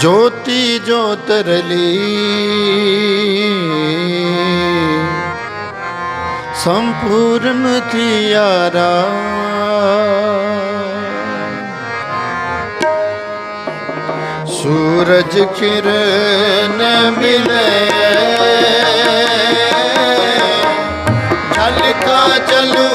ਜੋਤੀ ਜੋ ਤਰਲੀ ਸੰਪੂਰਨ ਥਿਆਰਾ ਸੂਰਜ ਕਿਰਨ ਮਿਲੇ ਝਲਕਾ ਚਲੂ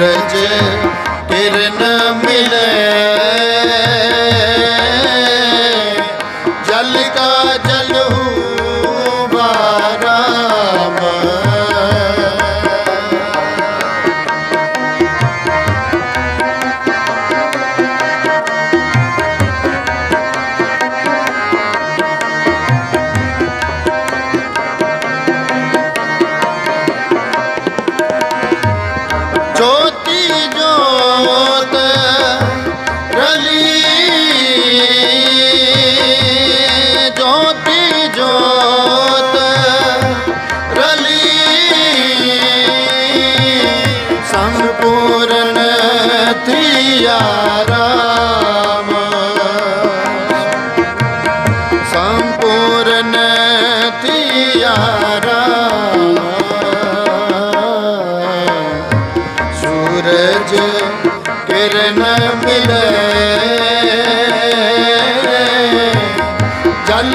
ਕਾਰਜ ਕਿਰਨ ਮਿਲੇ। ਪਿਆ ਰਾਮ। ਸੰਪੂਰਨ ਥਿਆ ਸੂਰਜ ਕਿਰਨ ਮਿਲੇ। ਜਲ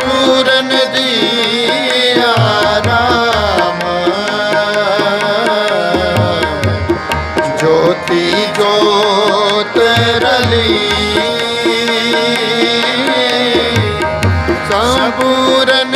ਪੂਰਨ ਦੀਆ ਰਾਮ। ਜੋਤੀ ਜੋਤ ਰਲੀ। ਸੰਪੂਰਨ